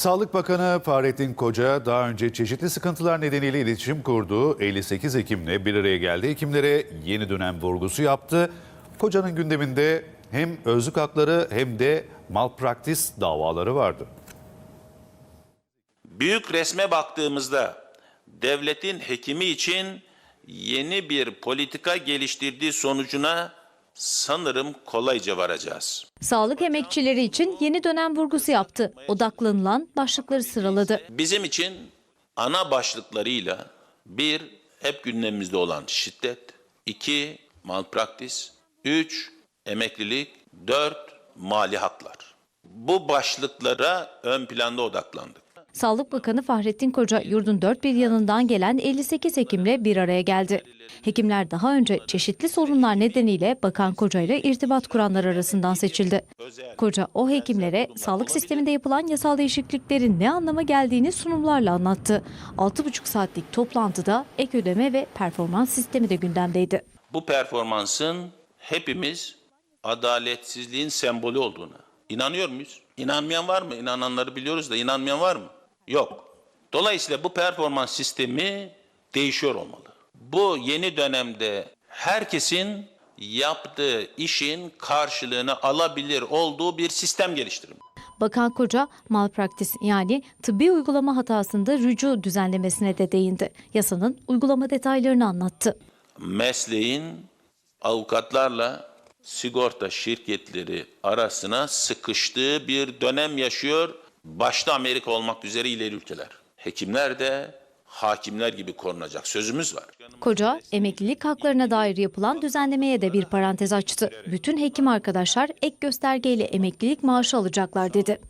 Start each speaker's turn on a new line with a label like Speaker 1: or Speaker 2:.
Speaker 1: Sağlık Bakanı Fahrettin Koca daha önce çeşitli sıkıntılar nedeniyle iletişim kurduğu 58 Hekim'le bir araya geldi. Hekimlere yeni dönem vurgusu yaptı. Koca'nın gündeminde hem özlük hakları hem de malpraktis davaları vardı.
Speaker 2: Büyük resme baktığımızda devletin hekimi için yeni bir politika geliştirdiği sonucuna sanırım kolayca varacağız.
Speaker 3: Sağlık emekçileri için yeni dönem vurgusu yaptı. Odaklanılan başlıkları sıraladı.
Speaker 2: Bizim için ana başlıklarıyla bir, hep gündemimizde olan şiddet, iki, malpraktis, üç, emeklilik, dört, mali haklar. Bu başlıklara ön planda odaklandık.
Speaker 3: Sağlık Bakanı Fahrettin Koca yurdun dört bir yanından gelen 58 hekimle bir araya geldi. Hekimler daha önce çeşitli sorunlar nedeniyle Bakan Koca ile irtibat kuranlar arasından seçildi. Koca o hekimlere sağlık sisteminde yapılan yasal değişikliklerin ne anlama geldiğini sunumlarla anlattı. 6,5 saatlik toplantıda ek ödeme ve performans sistemi de gündemdeydi.
Speaker 2: bu performansın hepimiz adaletsizliğin sembolü olduğuna inanıyor muyuz? İnanmayan var mı? İnananları biliyoruz da inanmayan var mı? Yok. Dolayısıyla bu performans sistemi değişiyor olmalı. Bu yeni dönemde herkesin yaptığı işin karşılığını alabilir olduğu bir sistem geliştirmek.
Speaker 3: Bakan Koca malpraktis yani tıbbi uygulama hatasında rücu düzenlemesine de değindi. Yasanın uygulama detaylarını anlattı.
Speaker 2: mesleğin avukatlarla sigorta şirketleri arasına sıkıştığı bir dönem yaşıyor. Başta Amerika olmak üzere ileri ülkeler. Hekimler de hakimler gibi korunacak. Sözümüz var.
Speaker 3: Koca emeklilik haklarına dair yapılan düzenlemeye de bir parantez açtı. Bütün hekim arkadaşlar ek göstergeyle emeklilik maaşı alacaklar dedi.